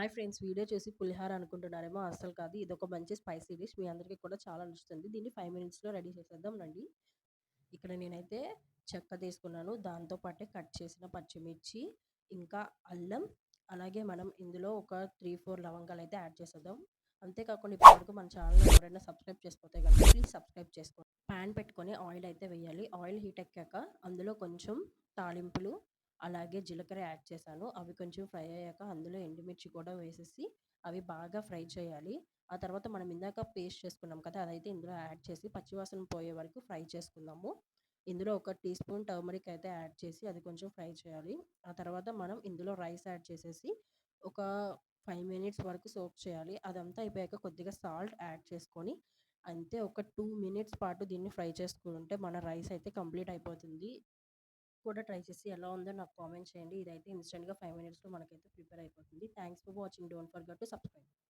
Hi friends video చూసి పులిహోర అనుకుంటున్నారేమో అసలు కాదు. ఇది ఒక మంచి స్పైసీ డిష్. మీ అందరికీ కూడా చాలా నచ్చుతుంది. దీన్ని ఫైవ్ మినిట్స్లో రెడీ చేసేద్దాం రండి. ఇక్కడ నేనైతే చెక్క తీసుకున్నాను. దాంతో పాటే కట్ చేసిన పచ్చిమిర్చి ఇంకా అల్లం అలాగే మనం ఇందులో ఒక త్రీ ఫోర్ లవంగాలు అయితే యాడ్ చేసేద్దాం. అంతేకాకుండా ఇప్పటివరకు మన ఛానల్ ఎవరైనా సబ్స్క్రైబ్ చేసుకోతే కనుక ప్లీజ్ సబ్స్క్రైబ్ చేసుకోండి. ప్యాన్ పెట్టుకొని ఆయిల్ అయితే వేయాలి. ఆయిల్ హీట్ ఎక్కాక అందులో కొంచెం తాలింపులు అలాగే జీలకర్ర యాడ్ చేశాను. అవి కొంచెం ఫ్రై అయ్యాక అందులో ఎండుమిర్చి కూడా వేసేసి అవి బాగా ఫ్రై చేయాలి. ఆ తర్వాత మనం ఇందాక పేస్ట్ చేసుకున్నాం కదా అదైతే ఇందులో యాడ్ చేసి పచ్చివాసన పోయే వరకు ఫ్రై చేసుకుందాము. ఇందులో ఒక టీ స్పూన్ టర్మరిక్ అయితే యాడ్ చేసి అది కొంచెం ఫ్రై చేయాలి. ఆ తర్వాత మనం ఇందులో రైస్ యాడ్ చేసేసి ఒక ఫైవ్ మినిట్స్ వరకు సోప్ చేయాలి. అదంతా అయిపోయాక కొద్దిగా సాల్ట్ యాడ్ చేసుకొని అంతే ఒక టూ మినిట్స్ పాటు దీన్ని ఫ్రై చేసుకుంటే మన రైస్ అయితే కంప్లీట్ అయిపోతుంది. కూడా ట్రై చేసి ఎలా ఉందో నాకు కామెంట్ చేయండి. ఇదైతే ఇన్స్టెంట్గా ఫైవ్ మినిట్స్లో మనకైతే ప్రిపేర్ అయిపోతుంది. Thanks for watching. Don't forget to subscribe.